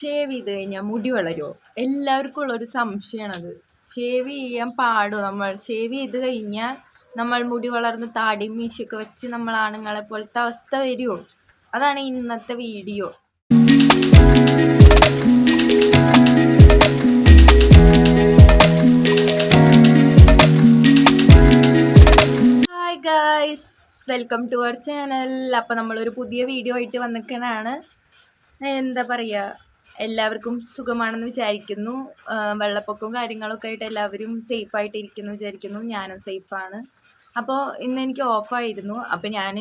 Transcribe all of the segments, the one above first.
Shave ചെയ്ത് കഴിഞ്ഞാൽ മുടി വളരുമോ എല്ലാവർക്കും ഉള്ളൊരു സംശയമാണത് ഷേവ് ചെയ്യാൻ പാടുമോ നമ്മൾ? ഷേവ് ചെയ്ത് കഴിഞ്ഞാൽ നമ്മൾ മുടി വളർന്ന് താടിയും മീശയൊക്കെ വെച്ച് നമ്മൾ ആണുങ്ങളെ പോലത്തെ അവസ്ഥ വരുമോ അതാണ് ഇന്നത്തെ video. Hi guys welcome to our channel അപ്പം നമ്മളൊരു പുതിയ വീഡിയോ ആയിട്ട് വന്നിക്കണാണ് എന്താ പറയുക എല്ലാവർക്കും സുഖമാണെന്ന് വിചാരിക്കുന്നു. വെള്ളപ്പൊക്കവും കാര്യങ്ങളൊക്കെ ആയിട്ട് എല്ലാവരും സേഫായിട്ട് ഇരിക്കുന്നു വിചാരിക്കുന്നു. ഞാനും സേഫാണ് അപ്പോൾ ഇന്ന് എനിക്ക് ഓഫായിരുന്നു അപ്പോൾ ഞാൻ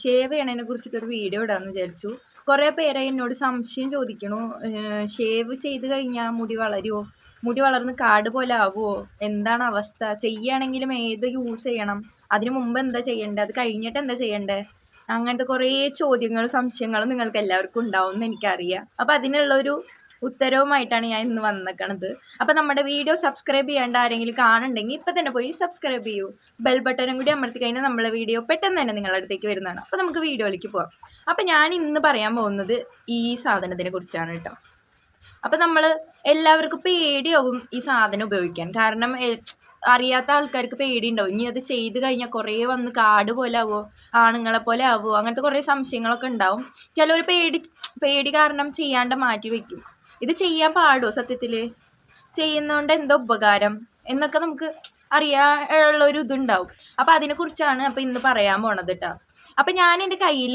ഷേവ് ചെയ്യണതിനെ കുറിച്ചിട്ടൊരു വീഡിയോ ഇടാമെന്ന് വിചാരിച്ചു. കുറേ പേരെ എന്നോട് സംശയം ചോദിക്കണു. ഷേവ് ചെയ്ത് കഴിഞ്ഞാൽ മുടി വളരുമോ മുടി വളർന്ന് കാട് പോലെ ആവുമോ എന്താണ് അവസ്ഥ? ചെയ്യുകയാണെങ്കിലും ഏത് യൂസ് ചെയ്യണം? അതിനു മുമ്പ് എന്താ ചെയ്യേണ്ടത്? അത് കഴിഞ്ഞിട്ട് എന്താ ചെയ്യണ്ടേ? അങ്ങനത്തെ കുറേ ചോദ്യങ്ങളും സംശയങ്ങളും നിങ്ങൾക്ക് എല്ലാവർക്കും ഉണ്ടാവും എന്ന് എനിക്കറിയാം. അപ്പോൾ അതിനുള്ളൊരു ഉത്തരവുമായിട്ടാണ് ഞാൻ ഇന്ന് വന്നേക്കണത്. അപ്പോൾ നമ്മുടെ വീഡിയോ സബ്സ്ക്രൈബ് ചെയ്യേണ്ട ആരെങ്കിലും കാണുന്നുണ്ടെങ്കിൽ ഇപ്പം തന്നെ പോയി സബ്സ്ക്രൈബ് ചെയ്യൂ. ബെൽ ബട്ടനും കൂടി അമർത്തി കഴിഞ്ഞാൽ നമ്മളെ വീഡിയോ പെട്ടെന്ന് തന്നെ നിങ്ങളുടെ അടുത്തേക്ക് വരുന്നതാണ്. അപ്പോൾ നമുക്ക് വീഡിയോയിലേക്ക് പോവാം. അപ്പോൾ ഞാൻ ഇന്ന് പറയാൻ പോകുന്നത് ഈ സാധനത്തിനെ കുറിച്ചാണ് കേട്ടോ. അപ്പം നമ്മൾ എല്ലാവർക്കും പേടിയാവും ഈ സാധനം ഉപയോഗിക്കാൻ. കാരണം അറിയാത്ത ആൾക്കാർക്ക് പേടിയുണ്ടാവും. ഇനി അത് ചെയ്ത് കഴിഞ്ഞാൽ കുറേ വന്ന് കാട് പോലെ ആവുമോ ആണുങ്ങളെ പോലെ ആവുമോ അങ്ങനത്തെ കുറേ സംശയങ്ങളൊക്കെ ഉണ്ടാവും. ചിലർ പേടി പേടി കാരണം ചെയ്യാണ്ട് മാറ്റി വയ്ക്കും ഇത് ചെയ്യാൻ പാടുമോ സത്യത്തിൽ ചെയ്യുന്നതുകൊണ്ട് എന്താ ഉപകാരം എന്നൊക്കെ നമുക്ക് അറിയാനുള്ളൊരു ഇതുണ്ടാവും. അപ്പോൾ അതിനെക്കുറിച്ചാണ് അപ്പോൾ ഇന്ന് പറയാൻ പോണത് കേട്ടോ അപ്പം ഞാൻ എന്റെ കയ്യിൽ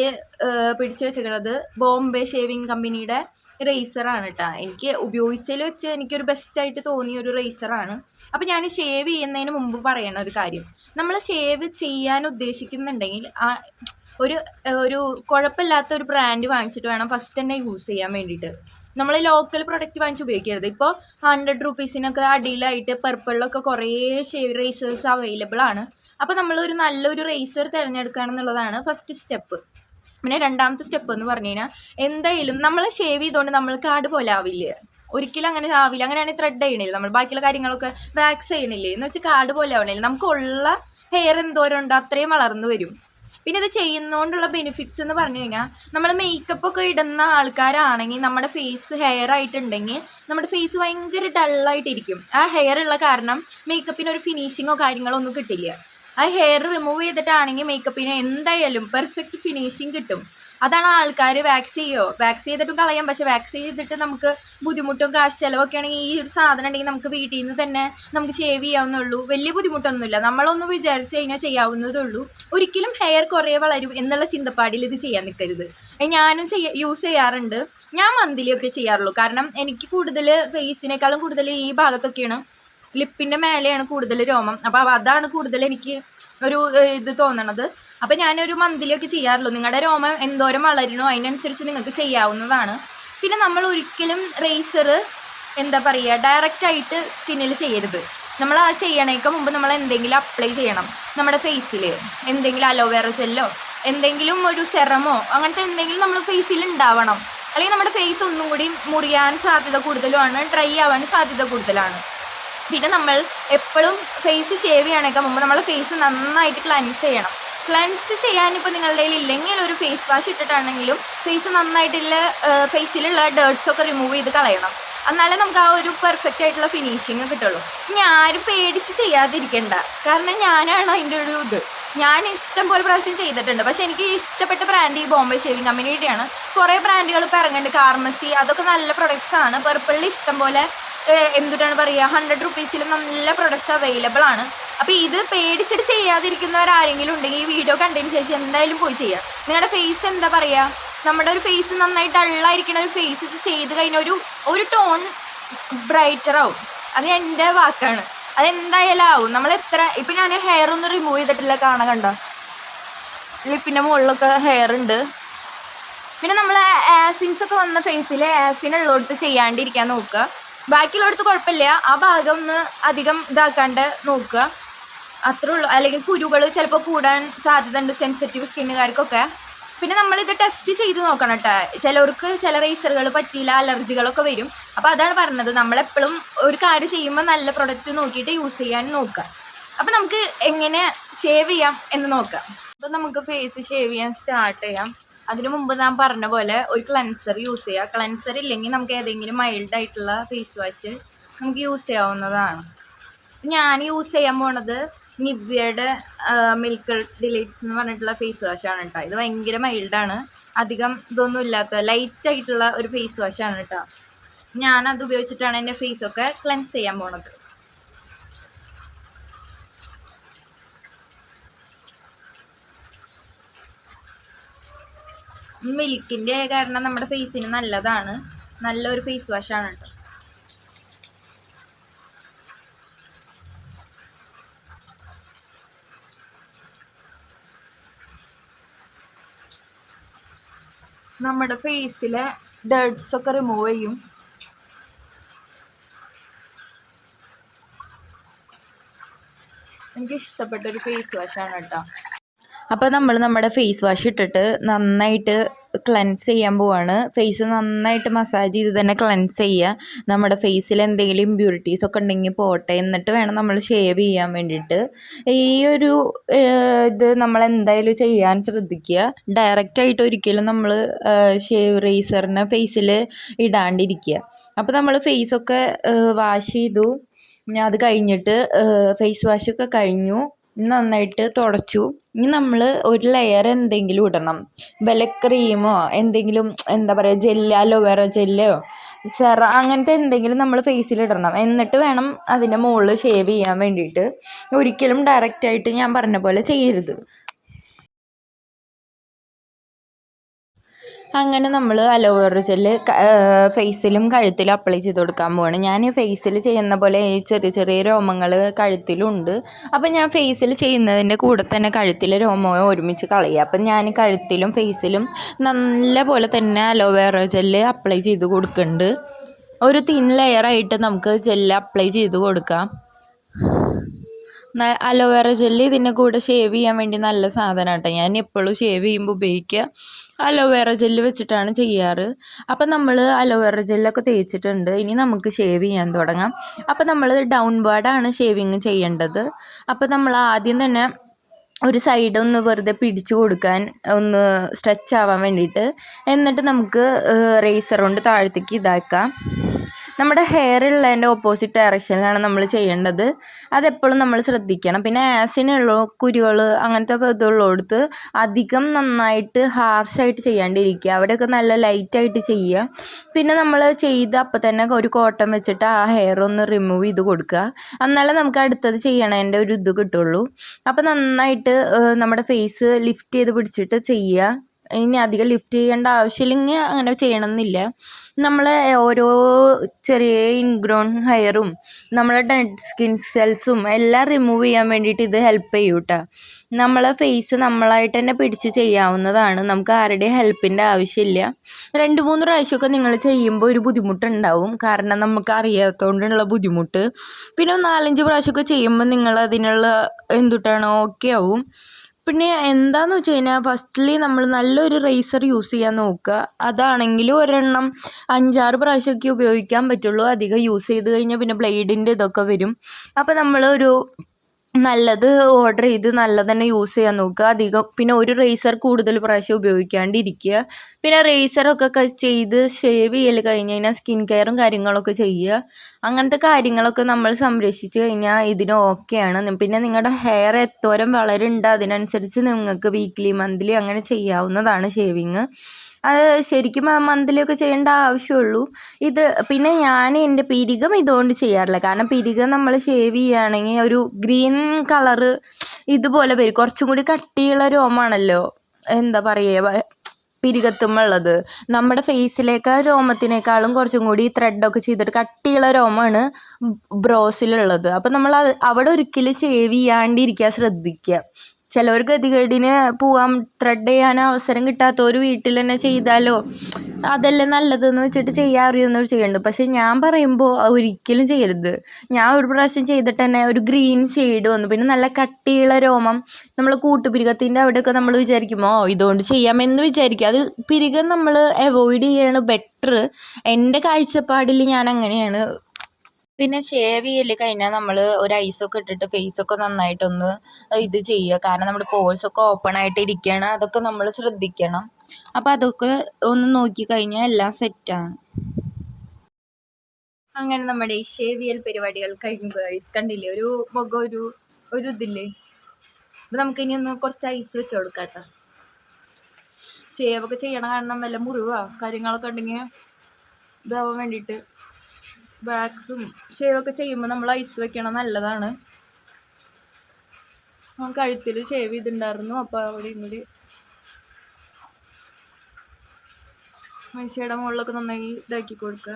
പിടിച്ചു വെച്ചിരിക്കുന്നത് ബോംബെ ഷേവിങ് കമ്പനിയുടെ റേസറാണ് കേട്ടോ എനിക്ക് ഉപയോഗിച്ചതിൽ വെച്ച് എനിക്കൊരു ബെസ്റ്റായിട്ട് തോന്നിയ ഒരു റേസറാണ് അപ്പോൾ ഞാൻ ഷേവ് ചെയ്യുന്നതിന് മുമ്പ് പറയണ ഒരു കാര്യം. നമ്മൾ ഷേവ് ചെയ്യാൻ ഉദ്ദേശിക്കുന്നുണ്ടെങ്കിൽ ആ ഒരു ഒരു കുഴപ്പമില്ലാത്ത ഒരു ബ്രാൻഡ് വാങ്ങിച്ചിട്ട് വേണം ഫസ്റ്റ് തന്നെ യൂസ് ചെയ്യാൻ വേണ്ടിയിട്ട്. നമ്മൾ ലോക്കൽ പ്രൊഡക്റ്റ് വാങ്ങിച്ച് ഉപയോഗിക്കരുത്. ഇപ്പോൾ ഹൺഡ്രഡ് റുപ്പീസിനൊക്കെ അടിയിലായിട്ട് പർപ്പിളിലൊക്കെ കുറേ ഷേവ് റേസേഴ്സ് അവൈലബിൾ ആണ്. അപ്പോൾ നമ്മളൊരു നല്ലൊരു റേസർ തിരഞ്ഞെടുക്കുക എന്നുള്ളതാണ് ഫസ്റ്റ് സ്റ്റെപ്പ് പിന്നെ രണ്ടാമത്തെ സ്റ്റെപ്പ് എന്ന് പറഞ്ഞു കഴിഞ്ഞാൽ എന്തായാലും നമ്മൾ ഷേവ് ചെയ്തുകൊണ്ട് നമ്മൾ കാട് പോലെ ആവില്ല ഒരിക്കലും അങ്ങനെ ആവില്ല. അങ്ങനെയാണ് ത്രെഡ് ചെയ്യണില്ല നമ്മൾ? ബാക്കിയുള്ള കാര്യങ്ങളൊക്കെ വാക്സ് ചെയ്യണില്ലേ? എന്ന് വെച്ചാൽ കാട് പോലെ ആവണില്ല? നമുക്കുള്ള ഹെയർ എന്തോരം ഉണ്ടോ അത്രയും വളർന്നു വരും. പിന്നെ ഇത് ചെയ്യുന്നതുകൊണ്ടുള്ള ബെനിഫിറ്റ്സ് എന്ന് പറഞ്ഞു കഴിഞ്ഞാൽ നമ്മൾ മേക്കപ്പ് ഒക്കെ ഇടുന്ന ആൾക്കാരാണെങ്കിൽ നമ്മുടെ ഫേസ് ഹെയർ ആയിട്ടുണ്ടെങ്കിൽ നമ്മുടെ ഫേസ് ഭയങ്കര ഡള്ളായിട്ടിരിക്കും ആ ഹെയർ ഉള്ള കാരണം മേക്കപ്പിന് ഒരു ഫിനിഷിങ്ങോ കാര്യങ്ങളോ ഒന്നും കിട്ടില്ല. ആ ഹെയർ റിമൂവ് ചെയ്തിട്ടാണെങ്കിൽ മേക്കപ്പിന് എന്തായാലും പെർഫെക്റ്റ് ഫിനിഷിങ് കിട്ടും. അതാണ് ആൾക്കാർ വാക്സ് ചെയ്യോ? വാക്സ് ചെയ്തിട്ടും കളയാം. പക്ഷെ വാക്സ് ചെയ്തിട്ട് നമുക്ക് ബുദ്ധിമുട്ടും കാശ് ചിലവൊക്കെ ആണെങ്കിൽ ഈ ഒരു സാധനം ഉണ്ടെങ്കിൽ നമുക്ക് വീട്ടിൽ നിന്ന് തന്നെ നമുക്ക് ഷേവ് ചെയ്യാവുന്നുള്ളൂ വലിയ ബുദ്ധിമുട്ടൊന്നുമില്ല. നമ്മളൊന്ന് വിചാരിച്ച് കഴിഞ്ഞാൽ ചെയ്യാവുന്നതേ ഉള്ളൂ ഒരിക്കലും ഹെയർ കുറേ വളരും എന്നുള്ള ചിന്തപ്പാടിൽ ഇത് ചെയ്യാൻ നിൽക്കരുത്. ഞാനും ചെയ്യ യൂസ് ചെയ്യാറുണ്ട്. ഞാൻ മന്ത്ലിയൊക്കെ ചെയ്യാറുള്ളൂ. കാരണം എനിക്ക് കൂടുതൽ ഫേസിനേക്കാളും കൂടുതൽ ഈ ഭാഗത്തൊക്കെയാണ് ലിപ്പിന്റെ മേലെയാണ് കൂടുതൽ രോമം. അപ്പോൾ അതാണ് കൂടുതൽ എനിക്ക് ഒരു ഇത് തോന്നണത്. അപ്പോൾ ഞാനൊരു മന്തിലൊക്കെ ചെയ്യാറുള്ളൂ. നിങ്ങളുടെ രോമം എന്തോരം വളരണോ അതിനനുസരിച്ച് നിങ്ങൾക്ക് ചെയ്യാവുന്നതാണ്. പിന്നെ നമ്മൾ ഒരിക്കലും റേസർ എന്താ പറയുക ഡയറക്റ്റായിട്ട് സ്കിന്നിൽ ചെയ്യരുത്. നമ്മൾ ആ ചെയ്യണേക്ക് മുമ്പ് നമ്മൾ എന്തെങ്കിലും അപ്ലൈ ചെയ്യണം. നമ്മുടെ ഫേസിൽ എന്തെങ്കിലും അലോവേറ ജെല്ലോ എന്തെങ്കിലും ഒരു സെറമോ അങ്ങനത്തെ എന്തെങ്കിലും നമ്മൾ ഫേസിൽ ഉണ്ടാവണം അല്ലെങ്കിൽ നമ്മുടെ ഫേസ് ഒന്നും കൂടി മുറിയാൻ സാധ്യത കൂടുതലുമാണ് ഡ്രൈ ആവാൻ സാധ്യത കൂടുതലാണ്. പിന്നെ നമ്മൾ എപ്പോഴും ഫേസ് ഷേവ് ചെയ്യണേക്കാൾ മുമ്പ് നമ്മൾ ഫേസ് നന്നായിട്ട് ക്ലൻസ് ചെയ്യണം. ക്ലൻസ് ചെയ്യാനിപ്പോൾ നിങ്ങളുടെ കയ്യിൽ ഇല്ലെങ്കിൽ ഒരു ഫേസ് വാഷ് ഇട്ടിട്ടാണെങ്കിലും ഫേസ് നന്നായിട്ടുള്ള ഫേസിലുള്ള ഡേർട്സ് ഒക്കെ റിമൂവ് ചെയ്ത് കളയണം. എന്നാലേ നമുക്ക് ആ ഒരു പെർഫെക്റ്റ് ആയിട്ടുള്ള ഫിനിഷിങ് കിട്ടുള്ളൂ. ഇനി ആരും പേടിച്ച് ചെയ്യാതിരിക്കണ്ട. കാരണം ഞാനാണ് അതിന്റെ ഒരു ഇത്. ഞാൻ ഇഷ്ടം പോലെ പ്രാവശ്യം ചെയ്തിട്ടുണ്ട്. പക്ഷേ എനിക്ക് ഇഷ്ടപ്പെട്ട ബ്രാൻഡ് ഈ ബോംബെ ഷേവിങ് കമ്പനിയുടെയാണ് കുറേ ബ്രാൻഡുകൾ ഇപ്പോൾ ഇറങ്ങുന്നുണ്ട്. കാർമസി അതൊക്കെ നല്ല പ്രൊഡക്ട്സ് ആണ്. പെർപ്പിളിൽ ഇഷ്ടം പോലെ എന്തുട്ടാണ് പറയുക ഹൺഡ്രഡ് റുപ്പീസിൽ നല്ല പ്രൊഡക്ട്സ് അവൈലബിൾ ആണ്. അപ്പോൾ ഇത് പേടിച്ചിട്ട് ചെയ്യാതിരിക്കുന്നവരാരെങ്കിലും ഉണ്ടെങ്കിൽ ഈ വീഡിയോ കണ്ടതിന് ശേഷം എന്തായാലും പോയി ചെയ്യാം. നിങ്ങളുടെ ഫേസ് എന്താ പറയാ? നമ്മുടെ ഒരു ഫേസ് നന്നായിട്ട് ഡള്ളായിരിക്കുന്ന ഒരു ഫേസ് ഇത് ചെയ്ത് കഴിഞ്ഞാൽ ഒരു ഒരു ടോൺ ബ്രൈറ്റർ ആവും. അത് എന്റെ വാക്കാണ്. അതെന്തായാലും ആവും. നമ്മൾ എത്ര ഇപ്പൊ ഞാൻ ഹെയർ ഒന്നും റിമൂവ് ചെയ്തിട്ടില്ല. കാണാൻ കണ്ടോ? ലിപ്പിന്റെ മുകളിലൊക്കെ ഹെയർ ഉണ്ട്. പിന്നെ നമ്മൾ ആസിൻസ് ഒക്കെ വന്ന ഫേസിൽ ആസിൻ ഉള്ളിടത്ത് ചെയ്യാണ്ടിരിക്കാൻ നോക്കുക. ബാക്കിയുള്ളിടത്ത് കുഴപ്പമില്ല. ആ ഭാഗം ഒന്ന് അധികം ഇതാക്കാണ്ട് നോക്കുക. അത്രേ ഉള്ളൂ. അല്ലെങ്കിൽ കുരുകൾ ചിലപ്പോൾ കൂടാൻ സാധ്യത ഉണ്ട് സെൻസിറ്റീവ് സ്കിന്നുകാർക്കൊക്കെ പിന്നെ നമ്മളിത് ടെസ്റ്റ് ചെയ്ത് നോക്കണം കേട്ടോ ചിലവർക്ക് ചില റേസറുകൾ പറ്റിയില്ല അലർജികളൊക്കെ വരും. അപ്പോൾ അതാണ് പറഞ്ഞത്. നമ്മളെപ്പോഴും ഒരു കാര്യം ചെയ്യുമ്പോൾ നല്ല പ്രൊഡക്റ്റ് നോക്കിയിട്ട് യൂസ് ചെയ്യാൻ നോക്കുക. അപ്പോൾ നമുക്ക് എങ്ങനെ ഷേവ് ചെയ്യാം എന്ന് നോക്കാം. അപ്പോൾ നമുക്ക് ഫേസ് ഷേവ് ചെയ്യാൻ സ്റ്റാർട്ട് ചെയ്യാം. അതിനു മുമ്പ് ഞാൻ പറഞ്ഞ പോലെ ഒരു ക്ലൻസർ യൂസ് ചെയ്യുക ക്ലൻസർ ഇല്ലെങ്കിൽ നമുക്ക് ഏതെങ്കിലും മൈൽഡ് ആയിട്ടുള്ള ഫേസ് വാഷ് നമുക്ക് യൂസ് ചെയ്യാവുന്നതാണ്. ഞാൻ യൂസ് ചെയ്യാൻ പോണത് നിവ്യയുടെ മിൽക്ക് ഡിലൈറ്റ്സ് എന്ന് പറഞ്ഞിട്ടുള്ള ഫേസ് വാഷാണ് കേട്ടോ ഇത് ഭയങ്കര മൈൽഡാണ് അധികം ഇതൊന്നും ഇല്ലാത്ത ലൈറ്റ് ആയിട്ടുള്ള ഒരു ഫേസ് വാഷാണ് കേട്ടോ അത് ഉപയോഗിച്ചിട്ടാണ് എന്റെ ഒക്കെ ക്ലെൻസ് ചെയ്യാൻ പോണത്. മിൽക്കിന്റെ കാരണം നമ്മുടെ ഫേസിന് നല്ലതാണ്. നല്ലൊരു ഫേസ് വാഷാണ് കേട്ടോ നമ്മുടെ ഫേസിലെ ഡേർട്സ് ഒക്കെ റിമൂവ് ചെയ്യും. എനിക്ക് ഇഷ്ടപ്പെട്ട ഒരു ഫേസ് വാഷാണ് കേട്ടോ. അപ്പോൾ നമ്മൾ നമ്മുടെ ഫേസ് വാഷ് ഇട്ടിട്ട് നന്നായിട്ട് ക്ലെൻസ് ചെയ്യാൻ പോവാണ്. ഫേസ് നന്നായിട്ട് മസാജ് ചെയ്ത് തന്നെ ക്ലൻസ് ചെയ്യുക നമ്മുടെ ഫേസിൽ എന്തെങ്കിലും ഇമ്പ്യൂരിറ്റീസ് ഒക്കെ ഉണ്ടെങ്കിൽ പോട്ടെ. എന്നിട്ട് വേണം നമ്മൾ ഷേവ് ചെയ്യാൻ വേണ്ടിയിട്ട്. ഈ ഒരു ഇത് നമ്മൾ എന്തായാലും ചെയ്യാൻ ശ്രദ്ധിക്കുക. ഡയറക്റ്റ് ആയിട്ട് ഒരിക്കലും നമ്മൾ ഷേവ് റേസറിനെ ഫേസിൽ ഇടാണ്ടിരിക്കുക. അപ്പോൾ നമ്മൾ ഫേസൊക്കെ വാഷ് ചെയ്തു. ഞാൻ അത് കഴിഞ്ഞിട്ട് ഫേസ് വാഷൊക്കെ കഴിഞ്ഞു. നന്നായിട്ട് തുടച്ചു. ഇനി നമ്മൾ ഒരു ലെയർ എന്തെങ്കിലും ഇടണം. വല്ല ക്രീമോ എന്തെങ്കിലും എന്താ പറയുക ജെല്ല് അലോവേറ ജെല്ലോ സെറ അങ്ങനത്തെ എന്തെങ്കിലും നമ്മൾ ഫേസിൽ ഇടണം. എന്നിട്ട് വേണം അതിന്റെ മുകളിൽ ഷേവ് ചെയ്യാൻ വേണ്ടിയിട്ട്. ഒരിക്കലും ഡയറക്റ്റായിട്ട് ഞാൻ പറഞ്ഞ പോലെ ചെയ്യരുത്. അങ്ങനെ നമ്മൾ അലോവേറ ജെല്ല് ഫേസിലും കഴുത്തിലും അപ്ലൈ ചെയ്ത് കൊടുക്കാൻ പോവാണ്. ഞാൻ ഫേസിൽ ചെയ്യുന്ന പോലെ ഈ ചെറിയ ചെറിയ രോമങ്ങൾ കഴുത്തിലുണ്ട്. അപ്പം ഞാൻ ഫേസിൽ ചെയ്യുന്നതിന്റെ കൂടെ തന്നെ കഴുത്തിലെ രോമവും ഒരുമിച്ച് കളയുക. അപ്പം ഞാൻ കഴുത്തിലും ഫേസിലും നല്ല പോലെ തന്നെ അലോവേറ ജെല്ല് അപ്ലൈ ചെയ്ത് കൊടുക്കുന്നുണ്ട്. ഒരു തിൻ ലെയറായിട്ട് നമുക്ക് ജെല്ല് അപ്ലൈ ചെയ്ത് കൊടുക്കാം. അലോവേറ ജെല്ല് ഇതിന്റെ കൂടെ ഷേവ് ചെയ്യാൻ വേണ്ടി നല്ല സാധനമാണ് കേട്ടോ ഞാൻ എപ്പോഴും ഷേവ് ചെയ്യുമ്പോൾ ഉപയോഗിക്കുക. അലോവേറ ജെല്ല് വെച്ചിട്ടാണ് ചെയ്യാറ്. അപ്പം നമ്മൾ അലോവേറ ജെല്ലൊക്കെ തേച്ചിട്ടുണ്ട്. ഇനി നമുക്ക് ഷേവ് ചെയ്യാൻ തുടങ്ങാം. അപ്പം നമ്മൾ ഡൗൺ ബേർഡാണ് ഷേവിങ് ചെയ്യേണ്ടത്. അപ്പം നമ്മൾ ആദ്യം തന്നെ ഒരു സൈഡ് ഒന്ന് വെറുതെ പിടിച്ചു കൊടുക്കാൻ ഒന്ന് സ്ട്രെച്ച് ആവാൻ വേണ്ടിയിട്ട്. എന്നിട്ട് നമുക്ക് റേസർ കൊണ്ട് താഴത്തേക്ക് ഇതാക്കാം. നമ്മുടെ ഹെയർ ഉള്ളതിന്റെ ഓപ്പോസിറ്റ് ഡയറക്ഷനിലാണ് നമ്മൾ ചെയ്യേണ്ടത്. അതെപ്പോഴും നമ്മൾ ശ്രദ്ധിക്കണം. പിന്നെ ആസിനുള്ള കുരുകൾ അങ്ങനത്തെ ഇതുള്ളടുത്ത് അധികം നന്നായിട്ട് ഹാർഷായിട്ട് ചെയ്യാണ്ടിരിക്കുക. അവിടെയൊക്കെ നല്ല ലൈറ്റായിട്ട് ചെയ്യുക. പിന്നെ നമ്മൾ ചെയ്ത് അപ്പം തന്നെ ഒരു കോട്ടൺ വെച്ചിട്ട് ആ ഹെയർ ഒന്ന് റിമൂവ് ചെയ്ത് കൊടുക്കുക. എന്നാലേ നമുക്ക് അടുത്തത് ചെയ്യണതിന്റെ ഒരു ഇത് കിട്ടുള്ളൂ. അപ്പം നന്നായിട്ട് നമ്മുടെ ഫേസ് ലിഫ്റ്റ് ചെയ്ത് പിടിച്ചിട്ട് ചെയ്യുക. ഇനി അധികം ലിഫ്റ്റ് ചെയ്യേണ്ട ആവശ്യമില്ലെങ്കിൽ അങ്ങനെ ചെയ്യണമെന്നില്ല. നമ്മൾ ഓരോ ചെറിയ ഇൻഗ്രോൺ ഹെയറും നമ്മളെ ഡെഡ് സ്കിൻ സെൽസും എല്ലാം റിമൂവ് ചെയ്യാൻ വേണ്ടിയിട്ട് ഇത് ഹെൽപ്പ് ചെയ്യും കേട്ടോ നമ്മളെ ഫേസ് നമ്മളായിട്ട് തന്നെ പിടിച്ച് ചെയ്യാവുന്നതാണ്. നമുക്ക് ആരുടെയും ഹെൽപ്പിന്റെ ആവശ്യമില്ല. രണ്ട് മൂന്ന് പ്രാവശ്യമൊക്കെ നിങ്ങൾ ചെയ്യുമ്പോൾ ഒരു ബുദ്ധിമുട്ടുണ്ടാവും. കാരണം നമുക്ക് അറിയാത്തതുകൊണ്ടുള്ള ബുദ്ധിമുട്ട്. പിന്നെ നാലഞ്ച് പ്രാവശ്യമൊക്കെ ചെയ്യുമ്പോൾ നിങ്ങൾ അതിനുള്ള എന്തുട്ടാണോ ഓക്കെ ആവും. പിന്നെ എന്താന്ന് വെച്ച് കഴിഞ്ഞാൽ ഫസ്റ്റ്ലി നമ്മൾ നല്ലൊരു റേസർ യൂസ് ചെയ്യാൻ നോക്കുക. അതാണെങ്കിലും ഒരെണ്ണം അഞ്ചാറ് പ്രാവശ്യമൊക്കെ ഉപയോഗിക്കാൻ പറ്റുള്ളൂ. അധികം യൂസ് ചെയ്ത് കഴിഞ്ഞാൽ പിന്നെ ബ്ലേഡിന്റെ ഇതൊക്കെ വരും. അപ്പോൾ നമ്മൾ ഒരു നല്ലത് ഓർഡർ ചെയ്ത് നല്ലത് തന്നെ യൂസ് ചെയ്യാൻ നോക്കുക. അധികം പിന്നെ ഒരു റേസർ കൂടുതൽ പ്രാവശ്യം ഉപയോഗിക്കാണ്ടിരിക്കുക. പിന്നെ റേസറൊക്കെ ചെയ്ത് ഷേവ് ചെയ്യൽ കഴിഞ്ഞ് കഴിഞ്ഞാൽ സ്കിൻ കെയറും കാര്യങ്ങളൊക്കെ ചെയ്യുക. അങ്ങനത്തെ കാര്യങ്ങളൊക്കെ നമ്മൾ സംരക്ഷിച്ച് കഴിഞ്ഞാൽ ഇതിന് ഓക്കെയാണ് പിന്നെ നിങ്ങളുടെ ഹെയർ എത്തോരം വളരുണ്ട് അതിനനുസരിച്ച് നിങ്ങൾക്ക് വീക്ക്ലി മന്ത്ലി അങ്ങനെ ചെയ്യാവുന്നതാണ് ഷേവിങ് അത് ശരിക്കും മന്ത്ലി ഒക്കെ ചെയ്യേണ്ട ആവശ്യമുള്ളൂ. ഇത് പിന്നെ ഞാൻ എന്റെ പിരികം ഇതുകൊണ്ട് ചെയ്യാറില്ല. കാരണം പിരികം നമ്മൾ ഷേവ് ചെയ്യുകയാണെങ്കിൽ ഒരു ഗ്രീൻ കളറ് ഇതുപോലെ വരും. കുറച്ചും കൂടി കട്ടിയുള്ള രോമാണല്ലോ എന്താ പറയുക പിരികത്തുമുള്ളത്. നമ്മുടെ ഫേസിലേക്ക് രോമത്തിനേക്കാളും കുറച്ചും കൂടി ത്രെഡൊക്കെ ചെയ്തിട്ട് കട്ടിയുള്ള രോമമാണ് ബ്രോസിലുള്ളത്. അപ്പം നമ്മൾ അവിടെ ഒരിക്കലും ഷേവ് ചെയ്യാണ്ടിരിക്കാൻ ശ്രദ്ധിക്കുക. ചിലവർ ഗതികേടിന് പോവാൻ ത്രെഡ് ചെയ്യാൻ അവസരം കിട്ടാത്ത ഒരു വീട്ടിൽ തന്നെ ചെയ്താലോ? അതല്ലേ നല്ലതെന്ന് വെച്ചിട്ട് ചെയ്യാൻ അറിയുന്നവർ ചെയ്യുന്നുണ്ട്. പക്ഷെ ഞാൻ പറയുമ്പോൾ ഒരിക്കലും ചെയ്യരുത്. ഞാൻ ഒരു പ്രാവശ്യം ചെയ്തിട്ട് തന്നെ ഒരു ഗ്രീൻ ഷെയ്ഡ് വന്നു. പിന്നെ നല്ല കട്ടിയുള്ള രോമം നമ്മൾ കൂട്ടുപിരികത്തിന്റെ അവിടെയൊക്കെ നമ്മൾ വിചാരിക്കുമോ "ഓ, ഇതുകൊണ്ട് ചെയ്യാമെന്ന് വിചാരിക്കും. അത് പിരികം നമ്മൾ അവോയ്ഡ് ചെയ്യാണ് ബെറ്റർ. എന്റെ കാഴ്ചപ്പാടിൽ ഞാൻ അങ്ങനെയാണ്. പിന്നെ ഷേവ് ചെയ്യൽ കഴിഞ്ഞാൽ നമ്മൾ ഒരു ഐസൊക്കെ ഇട്ടിട്ട് ഫേസൊക്കെ നന്നായിട്ടൊന്ന് ഇത് ചെയ്യുക. കാരണം നമ്മുടെ പോഴ്സൊക്കെ ഓപ്പൺ ആയിട്ട് ഇരിക്കുകയാണ് അതൊക്കെ നമ്മൾ ശ്രദ്ധിക്കണം. അപ്പോൾ അതൊക്കെ ഒന്ന് നോക്കി കഴിഞ്ഞാൽ എല്ലാം സെറ്റാണ് അങ്ങനെ നമ്മുടെ ഈ ഷേവിയൽ പരിപാടികൾ കഴിഞ്ഞു ഗൈസ് കണ്ടില്ലേ? ഒരു മുഖം ഒരു ഒരു ഇതില്ലേ? അപ്പം നമുക്കിനി ഒന്ന് കുറച്ച് ഐസ് വെച്ച് കൊടുക്കാം കേട്ടോ. ഷേവൊക്കെ ചെയ്യണ കാരണം വല്ല മുറിവാ കാര്യങ്ങളൊക്കെ ഉണ്ടെങ്കിൽ ഇതാവാൻ വേണ്ടിയിട്ട്. വാക്സും ഷേവൊക്കെ ചെയ്യുമ്പോൾ നമ്മൾ ഐസ് വെക്കണം നല്ലതാണ്. കഴുത്തിൽ ഷേവ് ചെയ്തിട്ടുണ്ടായിരുന്നു അപ്പോൾ അവിടെ ഇങ്ങോട്ട് മനുഷ്യയുടെ മുകളിലൊക്കെ നന്നായി ഇതാക്കി കൊടുക്കുക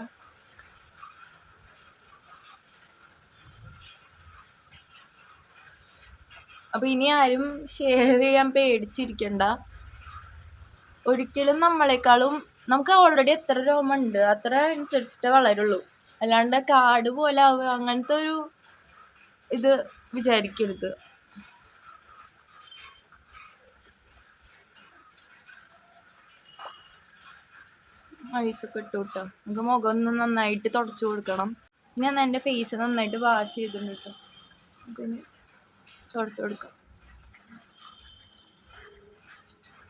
അപ്പം ഇനി ആരും ഷേവ് ചെയ്യാൻ പേടിച്ചിരിക്കണ്ട. ഒരിക്കലും നമ്മളെക്കാളും നമുക്ക് ഓൾറെഡി എത്ര രോമമുണ്ട് അത്ര അനുസരിച്ചിട്ടേ വളരുള്ളൂ. അല്ലാണ്ട് കാട് പോലെ ആവുക അങ്ങനത്തെ ഒരു ഇത് വിചാരിക്കരുത്. ഐസൊക്കെ ഇട്ടു കേട്ടോ നമുക്ക് മുഖം ഒന്ന് നന്നായിട്ട് തുടച്ചു കൊടുക്കണം. ഞാൻ എന്റെ ഫേസ് നന്നായിട്ട് വാഷ് ചെയ്തിട്ടുണ്ട് കേട്ടോ അതിന് തുടച്ചു കൊടുക്കാം.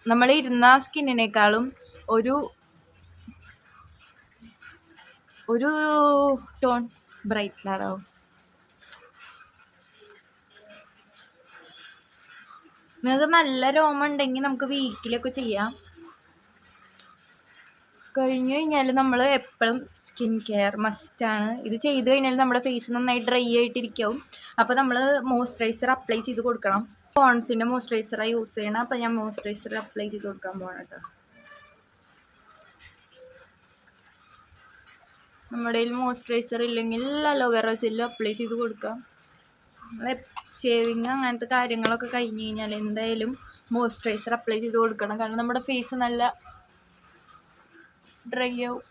നമ്മൾ ഇരുന്ന സ്കിന്നിനേക്കാളും ഒരു ഒരു ടോൺ ബ്രൈറ്റ്നറാവും നിങ്ങൾക്ക് നല്ല രോമം ഉണ്ടെങ്കിൽ നമുക്ക് വീക്കിലൊക്കെ ചെയ്യാം. കഴിഞ്ഞു കഴിഞ്ഞാൽ നമ്മൾ എപ്പോഴും സ്കിൻ കെയർ മസ്റ്റാണ് ഇത് ചെയ്ത് കഴിഞ്ഞാൽ നമ്മുടെ ഫേസ് നന്നായി ഡ്രൈ ആയിട്ടിരിക്കും. അപ്പോൾ നമ്മൾ മോയ്സ്ചറൈസർ അപ്ലൈ ചെയ്ത് കൊടുക്കണം. പോൺസിന്റെ മോയ്സ്ചറൈസറാണ് യൂസ് ചെയ്യണം. അപ്പോൾ ഞാൻ മോയ്സ്ചറൈസർ അപ്ലൈ ചെയ്ത് കൊടുക്കാൻ പോകണം കേട്ടോ. നമ്മുടെ കയ്യിൽ മോയ്സ്ചറൈസർ ഇല്ലെങ്കിൽ അലോവേറ ജെല്ല് അപ്ലൈ ചെയ്ത് കൊടുക്കാം. ഷേവിങ് അങ്ങനത്തെ കാര്യങ്ങളൊക്കെ കഴിഞ്ഞ് കഴിഞ്ഞാൽ എന്തായാലും മോയ്സ്ചറൈസർ അപ്ലൈ ചെയ്ത് കൊടുക്കണം. കാരണം നമ്മുടെ ഫേസ് നല്ല ഡ്രൈ ആവും.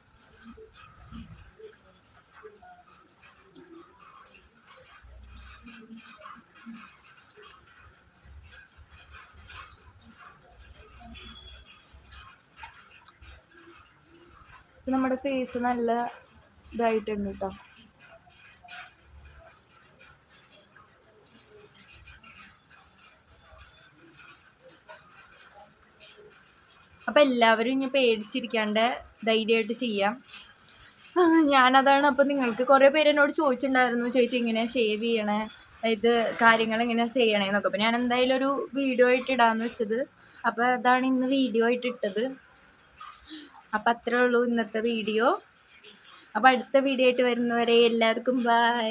നമ്മുടെ ഫേസ് നല്ല ഇതായിട്ടുണ്ട് കേട്ടോ. അപ്പം എല്ലാവരും ഇനി പേടിച്ചിരിക്കാണ്ട് ധൈര്യമായിട്ട് ചെയ്യാം. ഞാനതാണ് അപ്പം നിങ്ങൾക്ക് കുറേ പേര് എന്നോട് ചോദിച്ചിട്ടുണ്ടായിരുന്നു ചേച്ചി ഇങ്ങനെ ഷേവ് ചെയ്യണേ? അതായത് കാര്യങ്ങൾ ഇങ്ങനെ ചെയ്യണേന്നൊക്കെ അപ്പം ഞാൻ എന്തായാലും ഒരു വീഡിയോ ആയിട്ട് ഇടാമെന്ന് വെച്ചത്. അപ്പോൾ അതാണ് ഇന്ന് വീഡിയോ ആയിട്ട് ഇട്ടത്. അപ്പം അത്രേ ഉള്ളൂ ഇന്നത്തെ വീഡിയോ അപ്പോൾ അടുത്ത വീഡിയോ ആയിട്ട് വരുന്നവരെ എല്ലാവർക്കും ബൈ